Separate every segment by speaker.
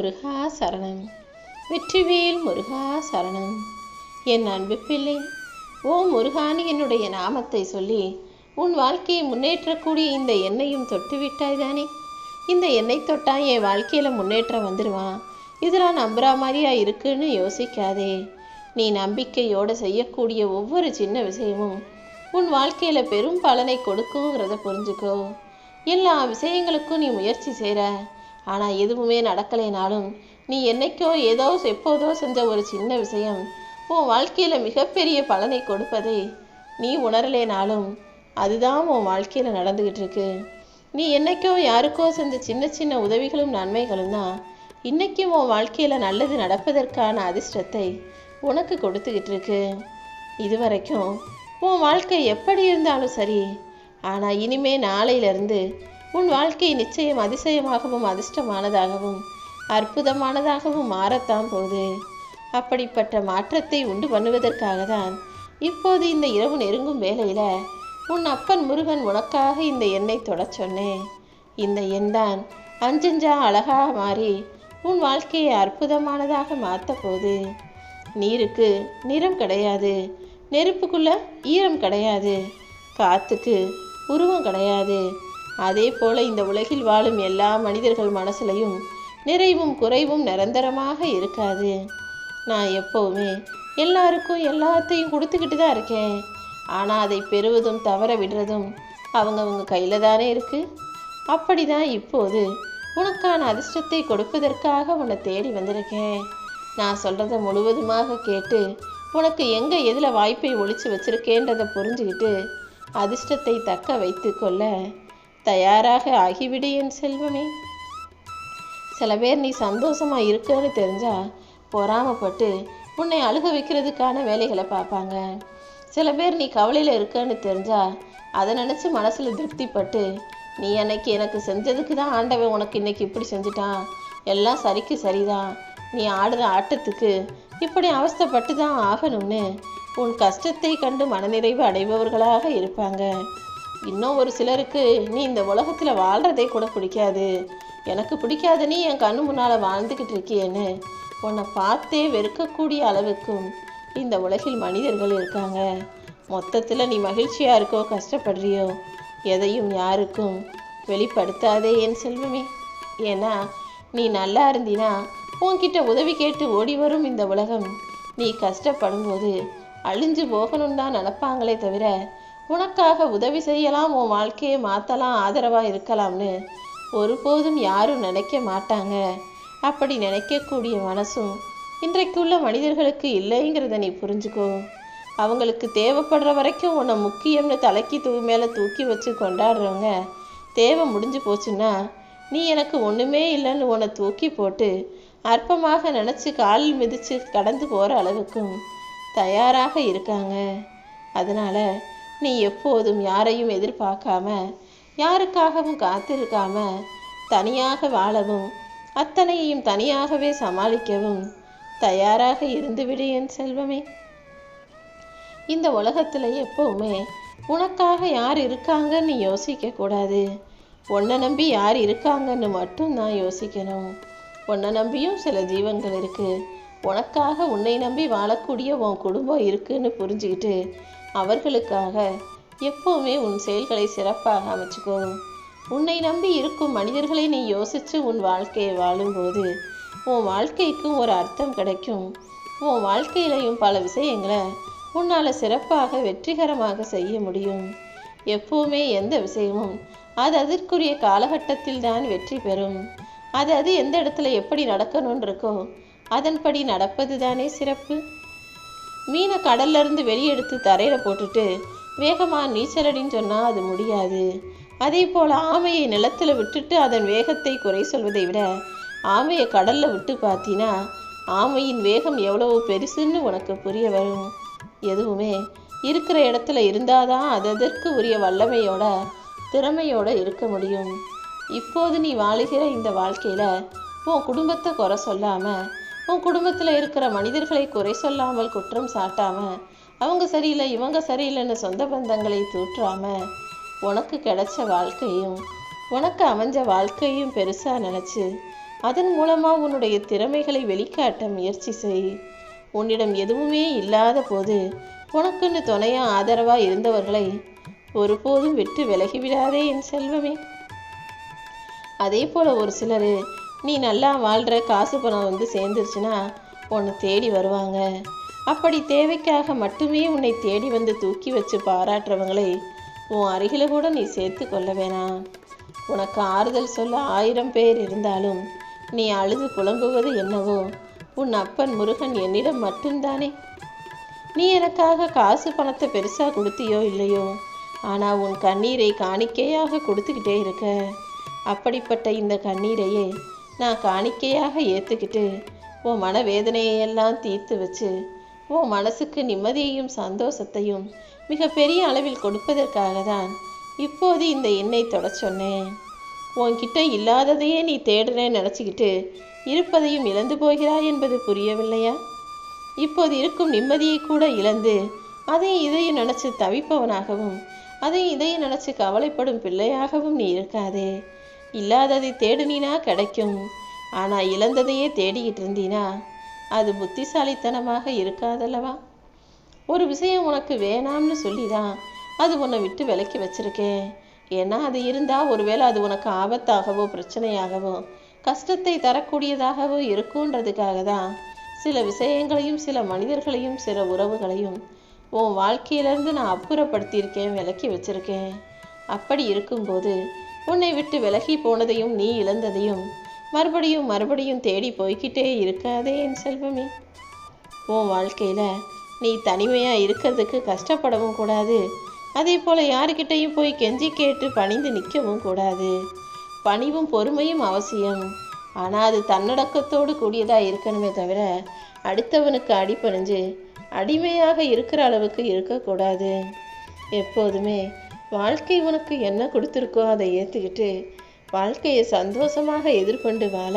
Speaker 1: முருகா சரணம். வெற்றிவேல் முருகா சரணம். என் அன்பு பிள்ளை ஓ முருகானி என்னுடைய நாமத்தை சொல்லி உன் வாழ்க்கையை முன்னேற்றக்கூடிய இந்த எண்ணையும் தொட்டு விட்டாய் தானே? இந்த எண்ணெய் தொட்டா என் வாழ்க்கையில் முன்னேற்றம் வந்துடுவான் இதெல்லாம் நம்புகிற மாதிரியா இருக்குன்னு யோசிக்காதே. நீ நம்பிக்கையோடு செய்யக்கூடிய ஒவ்வொரு சின்ன விஷயமும் உன் வாழ்க்கையில் பெரும் பலனை கொடுக்குங்கிறத புரிஞ்சுக்கோ. எல்லா விஷயங்களுக்கும் நீ முயற்சி செய்கிற ஆனால் எதுவுமே நடக்கலைனாலும் நீ என்னைக்கோ ஏதோ எப்போதோ செஞ்ச ஒரு சின்ன விஷயம் உன் வாழ்க்கையில் மிகப்பெரிய பலனை கொடுப்பதை நீ உணரலேனாலும் அதுதான் உன் வாழ்க்கையில் நடந்துக்கிட்டு இருக்கு. நீ என்னைக்கோ யாருக்கோ செஞ்ச சின்ன சின்ன உதவிகளும் நன்மைகளும் தான் இன்னைக்கும் உன் வாழ்க்கையில் நல்லது நடப்பதற்கான அதிர்ஷ்டத்தை உனக்கு கொடுத்துக்கிட்டு இருக்கு. இதுவரைக்கும் உன் வாழ்க்கை எப்படி இருந்தாலும் சரி ஆனால் இனிமே நாளையிலிருந்து உன் வாழ்க்கை நிச்சயம் அதிசயமாகவும் அதிர்ஷ்டமானதாகவும் அற்புதமானதாகவும் மாறத்தான் போது அப்படிப்பட்ட மாற்றத்தை உண்டு பண்ணுவதற்காக தான் இப்போது இந்த இரவு நெருங்கும் வேளையில் உன் அப்பன் முருகன் உனக்காக இந்த எண்ணெய் தொடச் சொன்னேன். இந்த எண் தான் அஞ்சஞ்சா அழகாக மாறி உன் வாழ்க்கையை அற்புதமானதாக மாற்ற போது நீருக்கு நிறம் கிடையாது நெருப்புக்குள்ள ஈரம் கிடையாது காத்துக்கு உருவம் கிடையாது அதே போல இந்த உலகில் வாழும் எல்லா மனிதர்கள் மனசுலையும் நிறைவும் குறைவும் நிரந்தரமாக இருக்காது. நான் எப்போவுமே எல்லாருக்கும் எல்லாத்தையும் கொடுத்துக்கிட்டு தான் இருக்கேன். ஆனால் அதை பெறுவதும் தவற விடுறதும் அவங்கவுங்க கையில் தானே இருக்கு. அப்படிதான் இப்போது உனக்கான அதிர்ஷ்டத்தை கொடுப்பதற்காக உன்னை தேடி வந்திருக்கேன். நான் சொல்கிறத முழுவதுமாக கேட்டு உனக்கு எங்கே எதில் வாய்ப்பை ஒழிச்சு வச்சிருக்கேன்றதை புரிஞ்சுக்கிட்டு அதிர்ஷ்டத்தை தக்க வைத்து கொள்ள தயாராக ஆகிவிடு என் செல்வமே. சில பேர் நீ சந்தோஷமாக இருக்கன்னு தெரிஞ்சால் பொறாமப்பட்டு உன்னை அழுக வைக்கிறதுக்கான வேலைகளை பார்ப்பாங்க. சில பேர் நீ கவலையில் இருக்கன்னு தெரிஞ்சால் அதை நினச்சி மனசில் திருப்திப்பட்டு நீ அன்னைக்கு எனக்கு செஞ்சதுக்கு தான் ஆண்டவன் உனக்கு இன்னைக்கு இப்படி செஞ்சுட்டான். எல்லாம் சரிக்கு சரிதான். நீ ஆடுற ஆட்டத்துக்கு இப்படி அவஸ்தைப்பட்டு தான் ஆகணும்னு உன் கஷ்டத்தை கண்டு மனநிறைவு அடைபவர்களாக இருப்பாங்க. இன்னும் ஒரு சிலருக்கு நீ இந்த உலகத்தில் வாழ்கிறதே கூட பிடிக்காது. எனக்கு பிடிக்காத நீ என் கண்ணு முன்னால் வாழ்ந்துக்கிட்டு இருக்கியேன்னு உன்னை பார்த்தே வெறுக்கக்கூடிய அளவுக்கும் இந்த உலகில் மனிதர்கள் இருக்காங்க. மொத்தத்தில் நீ மகிழ்ச்சியாக இருக்கோ கஷ்டப்படுறியோ எதையும் யாருக்கும் வெளிப்படுத்தாதே என் செல்வமே. ஏன்னா நீ நல்லா இருந்தினா உன்கிட்ட உதவி கேட்டு ஓடி வரும் இந்த உலகம். நீ கஷ்டப்படும்போது அழிஞ்சு போகணும் தான் நினப்பாங்களே தவிர உனக்காக உதவி செய்யலாம் உன் வாழ்க்கையை மாற்றலாம் ஆதரவாக இருக்கலாம்னு ஒருபோதும் யாரும் நினைக்க மாட்டாங்க. அப்படி நினைக்கக்கூடிய மனசும் இன்றைக்குள்ள மனிதர்களுக்கு இல்லைங்கிறத நீ புரிஞ்சுக்கோ. அவங்களுக்கு தேவைப்படுற வரைக்கும் உன்னை முக்கியம்னு தலைக்கு தூ மேலே தூக்கி வச்சு கொண்டாடுறவங்க தேவை முடிஞ்சு போச்சுன்னா நீ எனக்கு ஒன்றுமே இல்லைன்னு உன்னை தூக்கி போட்டு அற்பமாக நினச்சி கால் மிதித்து கடந்து போகிற அளவுக்கும் தயாராக இருக்காங்க. அதனால் நீ எப்போதும் யாரையும் எதிர்பார்க்காம யாருக்காகவும் காத்திருக்காம தனியாக வாழவும் அத்தனையையும் தனியாகவே சமாளிக்கவும் தயாராக இருந்துவிடு என் செல்வமே. இந்த உலகத்தில் எப்பவுமே உனக்காக யார் இருக்காங்கன்னு யோசிக்க கூடாது. உன்னை நம்பி யார் இருக்காங்கன்னு மட்டும்தான் யோசிக்கணும். உன்னை நம்பியும் சில ஜீவன்கள் இருக்கு. உனக்காக உன்னை நம்பி வாழக்கூடிய உன் குடும்பம் இருக்குன்னு புரிஞ்சுக்கிட்டு அவர்களுக்காக. எப்போவுமே உன் செயல்களை சிறப்பாக அமைச்சுக்கோ. உன்னை நம்பி இருக்கும் மனிதர்களை நீ யோசித்து உன் வாழ்க்கையை வாழும்போது உன் வாழ்க்கைக்கும் ஒரு அர்த்தம் கிடைக்கும். உன் வாழ்க்கையிலையும் பல விஷயங்களை உன்னால் சிறப்பாக வெற்றிகரமாக செய்ய முடியும். எப்போவுமே எந்த விஷயமும் அது அதற்குரிய காலகட்டத்தில் தான் வெற்றி பெறும். அது அது எந்த இடத்துல எப்படி நடக்கணும்னு இருக்கோ அதன்படி நடப்பது தானே சிறப்பு. மீனை கடல்லிருந்து வெளியெடுத்து தரையில போட்டுட்டு வேகமா நீச்சலடின்னு சொன்னா அது முடியாது. அதே போல ஆமையை நிலத்துல விட்டுட்டு அதன் வேகத்தை குறை சொல்வதை விட ஆமையை கடல்ல விட்டு பார்த்தீங்கன்னா ஆமையின் வேகம் எவ்வளவு பெருசுன்னு உனக்கு புரிய வரும். எதுவுமே இருக்கிற இடத்துல இருந்தாதான் அதற்கு உரிய வல்லமையோட திறமையோட இருக்க முடியும். இப்போது நீ வாழுகிற இந்த வாழ்க்கையில உன் குடும்பத்தை குறை சொல்லாமல் உன் குடும்பத்தில் இருக்கிற மனிதர்களை குறை சொல்லாமல் குற்றம் சாட்டாம அவங்க சரியில்லை இவங்க சரியில்லைன்னு சொந்த பந்தங்களை தூற்றாம உனக்கு கிடைச்ச வாழ்க்கையும் உனக்கு அமைஞ்ச வாழ்க்கையும் பெருசா நினைச்சு அதன் மூலமாக உன்னுடைய திறமைகளை வெளிக்காட்ட முயற்சி செய். உன்னிடம் எதுவுமே இல்லாத போது உனக்குன்னு துணையா ஆதரவா இருந்தவர்களை ஒருபோதும் விட்டு விலகிவிடாதே என் செல்வமே. அதே போல் ஒரு சிலர் நீ நல்லா வாழ்கிற காசு பணம் வந்து சேர்ந்துருச்சுன்னா உன்னை தேடி வருவாங்க. அப்படி தேவைக்காக மட்டுமே உன்னை தேடி வந்து தூக்கி வச்சு பாராட்டுறவங்களை உன் அருகில் கூட நீ சேர்த்து கொள்ள வேணாம். உனக்கு ஆறுதல் சொல்ல ஆயிரம் பேர் இருந்தாலும் நீ அழுது புலம்புவது என்னவோ உன் அப்பன் முருகன் என்னிடம் மட்டும்தானே. நீ எனக்காக காசு பணத்தை பெருசாக கொடுத்தியோ இல்லையோ ஆனால் உன் கண்ணீரை காணிக்கையாக கொடுத்துக்கிட்டே இருக்க. அப்படிப்பட்ட இந்த கண்ணீரையே நான் காணிக்கையாக ஏற்றுக்கிட்டு உன் மனவேதனையெல்லாம் தீர்த்து வச்சு உன் மனசுக்கு நிம்மதியையும் சந்தோஷத்தையும் மிகப்பெரிய அளவில் கொடுப்பதற்காக தான் இப்போது இந்த எண்ணெய் தொட சொன்னேன். உன்கிட்ட இல்லாததையே நீ தேடுறேன்னு நினச்சிக்கிட்டு இருப்பதையும் இழந்து போகிறாய் என்பது புரியவில்லையா? இப்போது இருக்கும் நிம்மதியை கூட இழந்து அதையும் இதையும் நினச்சி தவிப்பவனாகவும் அதையும் இதையும் நினச்சி கவலைப்படும் பிள்ளையாகவும் நீ இருக்காதே. இல்லாததை தேடுனா கிடைக்கும். ஆனால் இழந்ததையே தேடிக்கிட்டு இருந்தீனா அது புத்திசாலித்தனமாக இருக்காதல்லவா? ஒரு விஷயம் உனக்கு வேணாம்னு சொல்லி தான் அது உன்னை விட்டு விலக்கி வச்சிருக்கேன். ஏன்னா அது இருந்தால் ஒருவேளை அது உனக்கு ஆபத்தாகவோ பிரச்சனையாகவோ கஷ்டத்தை தரக்கூடியதாகவோ இருக்குன்றதுக்காக தான் சில விஷயங்களையும் சில மனிதர்களையும் சில உறவுகளையும் உன் வாழ்க்கையிலேருந்து நான் அப்புறப்படுத்தியிருக்கேன் விலக்கி வச்சிருக்கேன். அப்படி இருக்கும்போது உன்னை விட்டு விலகி போனதையும் நீ இழந்ததையும் மறுபடியும் மறுபடியும் தேடி போய்க்கிட்டே இருக்காதே என் செல்வமே. உன் வாழ்க்கையில் நீ தனிமையாக இருக்கிறதுக்கு கஷ்டப்படவும் கூடாது. அதே போல் யாருக்கிட்டையும் போய் கெஞ்சி கேட்டு பணிந்து நிற்கவும் கூடாது. பணிவும் பொறுமையும் அவசியம். ஆனால் அது தன்னடக்கத்தோடு கூடியதாக இருக்கணுமே தவிர அடுத்தவனுக்கு அடிப்பணிஞ்சு அடிமையாக இருக்கிற அளவுக்கு இருக்கக்கூடாது. எப்போதுமே வாழ்க்கை உனக்கு என்ன கொடுத்துருக்கோ அதை ஏற்றுக்கிட்டு வாழ்க்கையை சந்தோஷமாக எதிர்கொண்டு வாழ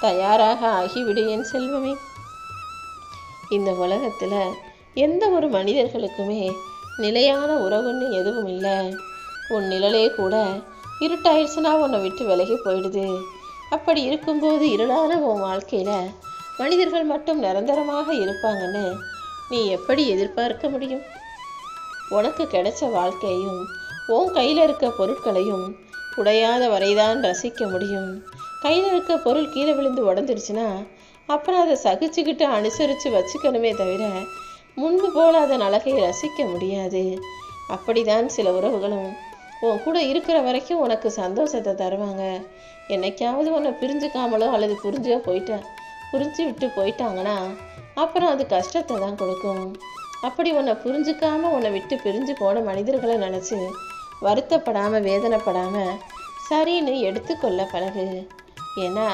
Speaker 1: தயாராக ஆகிவிடு என் செல்வமே. இந்த உலகத்தில் எந்த ஒரு மனிதர்களுக்குமே நிலையான உறவுன்னு எதுவும் இல்லை. உன் நிழலே கூட இருட்டாயிடுச்சுன்னா உன்னை விட்டு விலகி போயிடுது. அப்படி இருக்கும்போது இருளான உன் வாழ்க்கையில் மனிதர்கள் மட்டும் நிரந்தரமாக இருப்பாங்கன்னு நீ எப்படி எதிர்பார்க்க முடியும்? உனக்கு கிடைச்ச வாழ்க்கையும் உன் கையில் இருக்க பொருட்களையும் உடையாத வரைதான் ரசிக்க முடியும். கையில் இருக்க பொருள் கீழே விழுந்து உடஞ்சிருச்சுன்னா அப்புறம் அதை சகிச்சுக்கிட்டு அனுசரித்து வச்சுக்கணுமே தவிர முன்பு போல் அதன் அழகை ரசிக்க முடியாது. அப்படிதான் சில உறவுகளும். உன் கூட இருக்கிற வரைக்கும் உனக்கு சந்தோஷத்தை தருவாங்க. என்னைக்காவது உன்னை பிரிஞ்சுக்காமலோ அல்லது புரிஞ்சோ போயிட்ட புரிஞ்சு விட்டு போயிட்டாங்கன்னா அப்புறம் அது கஷ்டத்தை தான் கொடுக்கும். அப்படி உன்னை புரிஞ்சுக்காமல் உன்னை விட்டு பிரிஞ்சு போன மனிதர்களை நினச்சி வருத்தப்படாமல் வேதனைப்படாமல் சரின்னு எடுத்துக்கொள்ள பழகு. ஏன்னா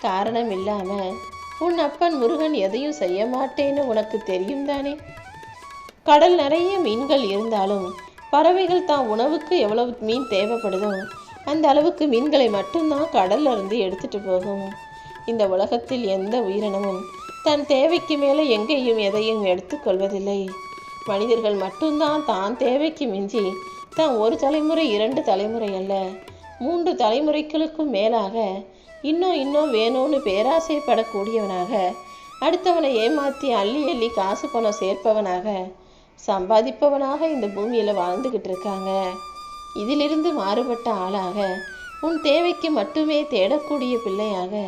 Speaker 1: காரணம் இல்லாமல் உன் அப்பன் முருகன் எதையும் செய்ய மாட்டேன்னு உனக்கு தெரியும் தானே? கடல் நிறைய மீன்கள் இருந்தாலும் பறவைகள் தான் உணவுக்கு எவ்வளவு மீன் தேவைப்படுதோ அந்த அளவுக்கு மீன்களை மட்டும்தான் கடல்ல இருந்து எடுத்துட்டு போகும். இந்த உலகத்தில் எந்த உயிரினமும் தன் தேவைக்கு மேலே எங்கேயும் எதையும் எடுத்துக்கொள்வதில்லை மனிதர்கள் மட்டும்தான் தான் தேவைக்கு மிஞ்சி தான் ஒரு தலைமுறை இரண்டு தலைமுறை அல்ல. மூன்று தலைமுறைகளுக்கும் மேலாக இன்னும் இன்னும் வேணும்னு பேராசைப்படக்கூடியவனாக அடுத்தவனை ஏமாற்றி அள்ளி அள்ளி காசு பணம் சேர்ப்பவனாக சம்பாதிப்பவனாக இந்த பூமியில் வாழ்ந்துக்கிட்டு இருக்காங்க. இதிலிருந்து மாறுபட்ட ஆளாக உன் தேவைக்கு மட்டுமே தேடக்கூடிய பிள்ளையாக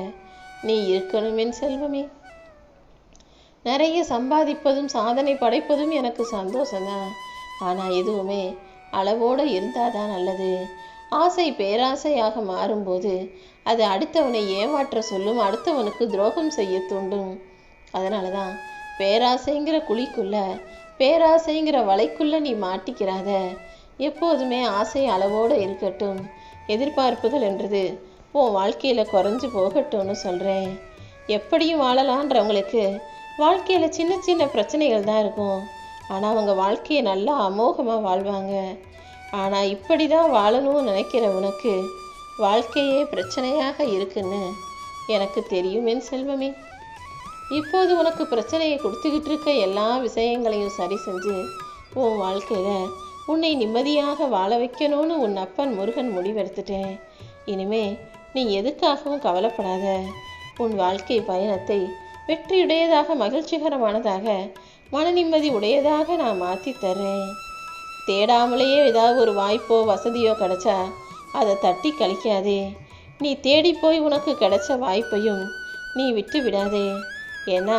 Speaker 1: நீ இருக்கணுமென் செல்வமே. நிறைய சம்பாதிப்பதும் சாதனை படைப்பதும் எனக்கு சந்தோஷம்தான் ஆனால் எதுவுமே அளவோடு இருந்தால் தான் நல்லது. ஆசை பேராசையாக மாறும்போது அது அடுத்தவனை ஏமாற்ற சொல்லும் அடுத்தவனுக்கு துரோகம் செய்ய தூண்டும். அதனால தான் பேராசைங்கிற குழிக்குள்ள பேராசைங்கிற வலைக்குள்ள நீ மாட்டிக்கிறாத. எப்போதுமே ஆசை அளவோடு இருக்கட்டும். எதிர்பார்ப்புகள் என்றது உன் வாழ்க்கையில் குறைஞ்சு போகட்டும்னு சொல்கிறேன் எப்படியும் வாழலான்றவங்களுக்கு வாழ்க்கையில் சின்ன சின்ன பிரச்சனைகள் தான் இருக்கும். ஆனால் அவங்க வாழ்க்கையை நல்லா அமோகமாக வாழ்வாங்க. ஆனால் இப்படி தான் வாழணும்னு நினைக்கிற உனக்கு வாழ்க்கையே பிரச்சனையாக இருக்குன்னு எனக்கு தெரியும் என் செல்வமே. இப்போது உனக்கு பிரச்சனையை கொடுத்துக்கிட்டு இருக்க எல்லா விஷயங்களையும் சரி செஞ்சு உன் வாழ்க்கையில் உன்னை நிம்மதியாக வாழ வைக்கணும்னு உன் அப்பன் முருகன் முடிவெடுத்துட்டேன். இனிமே நீ எதுக்காகவும் கவலைப்படாத. உன் வாழ்க்கை பயணத்தை வெற்றியுடையதாக மகிழ்ச்சிகரமானதாக மன நிம்மதி உடையதாக நான் மாற்றி தர்றேன். தேடாமலேயே ஏதாவது ஒரு வாய்ப்போ வசதியோ கிடைச்சா அதை தட்டி கழிக்காதே. நீ தேடி போய் உனக்கு கிடைச்ச வாய்ப்பையும் நீ விட்டு விடாதே. ஏன்னா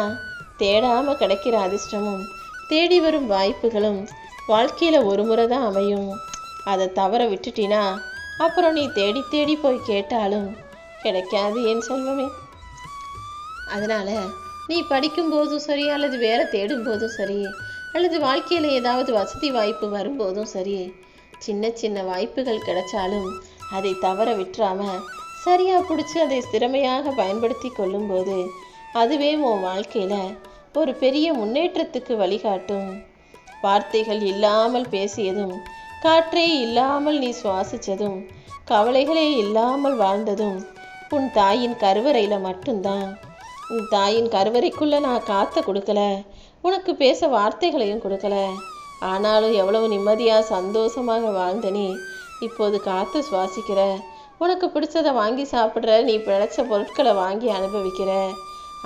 Speaker 1: தேடாமல் கிடைக்கிற அதிர்ஷ்டமும் தேடி வரும் வாய்ப்புகளும் வாழ்க்கையில் ஒரு முறை தான் அமையும். அதை தவற விட்டுட்டினா அப்புறம் நீ தேடி தேடி போய் கேட்டாலும் கிடைக்காது என் செல்வமே. அதனால் நீ படிக்கும்போதும் சரி அல்லது வேலை தேடும் போதும் சரி அல்லது வாழ்க்கையில் ஏதாவது வசதி வாய்ப்பு வரும்போதும் சரி சின்ன சின்ன வாய்ப்புகள் கிடைச்சாலும் அதை தவற விட்டுறாம சரியாக பிடிச்சி அதை திறமையாக பயன்படுத்தி கொள்ளும்போது அதுவே உன் வாழ்க்கையில் ஒரு பெரிய முன்னேற்றத்துக்கு வழிகாட்டும். வார்த்தைகள் இல்லாமல் பேசியதும் காற்றே இல்லாமல் நீ சுவாசித்ததும் கவலைகளே இல்லாமல் வாழ்ந்ததும் உன் தாயின் கருவறையில் மட்டும்தான். உன் தாயின் கருவறைக்குள்ளே நான் காத்த கொடுக்கல. உனக்கு பேச வார்த்தைகளையும் கொடுக்கல. ஆனாலும் எவ்வளவு நிம்மதியாக சந்தோஷமாக வாழ்ந்த நீ இப்போது காற்று சுவாசிக்கிற. உனக்கு பிடிச்சதை வாங்கி சாப்பிட்ற நீ பிழைச்ச பொருட்களை வாங்கி அனுபவிக்கிற.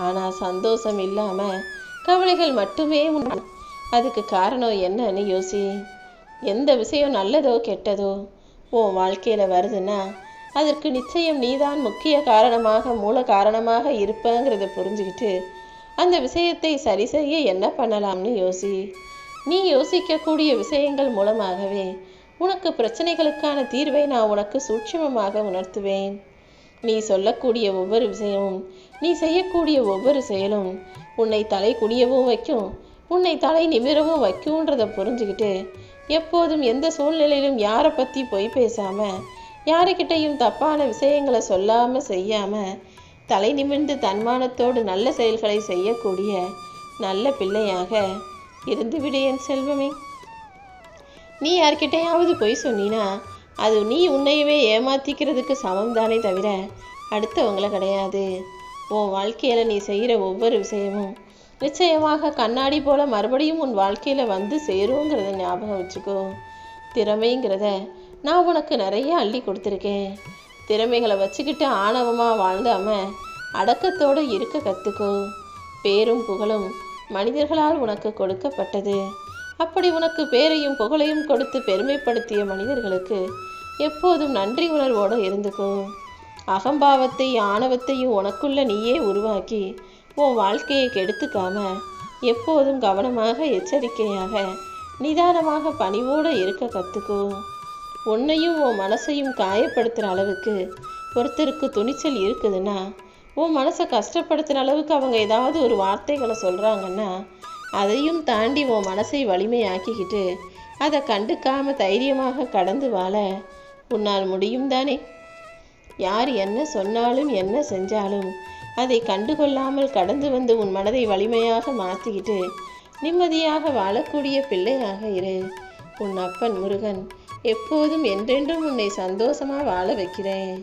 Speaker 1: ஆனால் சந்தோஷம் இல்லாமல் கவலைகள் மட்டுமே உன் அதுக்கு காரணம் என்னன்னு யோசி. எந்த விஷயம் நல்லதோ கெட்டதோ உன் வாழ்க்கையில் வருதுன்னா அதற்கு நிச்சயம் நீதான் முக்கிய காரணமாக மூல காரணமாக இருப்பங்கிறத புரிஞ்சுக்கிட்டு அந்த விஷயத்தை சரி செய்ய என்ன பண்ணலாம்னு யோசி. நீ யோசிக்கக்கூடிய விஷயங்கள் மூலமாகவே உனக்கு பிரச்சனைகளுக்கான தீர்வை நான் உனக்கு சூட்சமமாக உணர்த்துவேன். நீ சொல்லக்கூடிய ஒவ்வொரு விஷயமும் நீ செய்யக்கூடிய ஒவ்வொரு செயலும் உன்னை தலை குடியவும் வைக்கும் உன்னை தலை நிமிரவும் வைக்கும்ன்றதை புரிஞ்சுக்கிட்டு எப்போதும் எந்த சூழ்நிலையிலும் யாரை பற்றி பொய் பேசாமல் யாருக்கிட்டையும் தப்பான விஷயங்களை சொல்லாமல் செய்யாமல் தலை நிமிர்ந்து தன்மானத்தோடு நல்ல செயல்களை செய்யக்கூடிய நல்ல பிள்ளையாக இருந்துவிடு என் செல்வமே. நீ யார்கிட்டையாவது பொய் சொன்னினா அது நீ உன்னையவே ஏமாத்திக்கிறதுக்கு சமம் தானே தவிர அடுத்தவங்கள கிடையாது. உன் வாழ்க்கையில் நீ செய்கிற ஒவ்வொரு விஷயமும் நிச்சயமாக கண்ணாடி போல மறுபடியும் உன் வாழ்க்கையில் வந்து சேருங்கிறத ஞாபகம் வச்சுக்கோ. திறமைங்கிறத நான் உனக்கு நிறைய அள்ளி கொடுத்துருக்கேன். திறமைகளை வச்சுக்கிட்டு ஆணவமாக வாழ்ந்தாம அடக்கத்தோடு இருக்க கற்றுக்கோ பேரும் புகழும் மனிதர்களால் உனக்கு கொடுக்கப்பட்டது. அப்படி உனக்கு பேரையும் புகழையும் கொடுத்து பெருமைப்படுத்திய மனிதர்களுக்கு எப்போதும் நன்றி உணர்வோடு இருந்துக்கோ. அகம்பாவத்தை ஆணவத்தையும் உனக்குள்ள நீயே உருவாக்கி உன் வாழ்க்கையை கெடுத்துக்காம எப்போதும் கவனமாக எச்சரிக்கையாக நிதானமாக பணிவோடு இருக்க கற்றுக்கோ உன்னையும் உன் மனசையும் காயப்படுத்துகிற அளவுக்கு ஒருத்தருக்கு துணிச்சல் இருக்குதுன்னா உன் மனசை கஷ்டப்படுத்துகிற அளவுக்கு அவங்க ஏதாவது ஒரு வார்த்தைகளை சொல்கிறாங்கன்னா அதையும் தாண்டி உன் மனசை வலிமையாக்கிக்கிட்டு அதை கண்டுக்காமல் தைரியமாக கடந்து வாழ உன்னால் முடியும் தானே? யார் என்ன சொன்னாலும் என்ன செஞ்சாலும் அதை கண்டுகொள்ளாமல் கடந்து வந்து உன் மனதை வலிமையாக மாற்றிக்கிட்டு நிம்மதியாக வாழக்கூடிய பிள்ளையாக இரு. உன் அப்பன் முருகன் எப்போதும் என்றென்றும் உன்னை சந்தோஷமாக வாழ வைக்கிறேன்.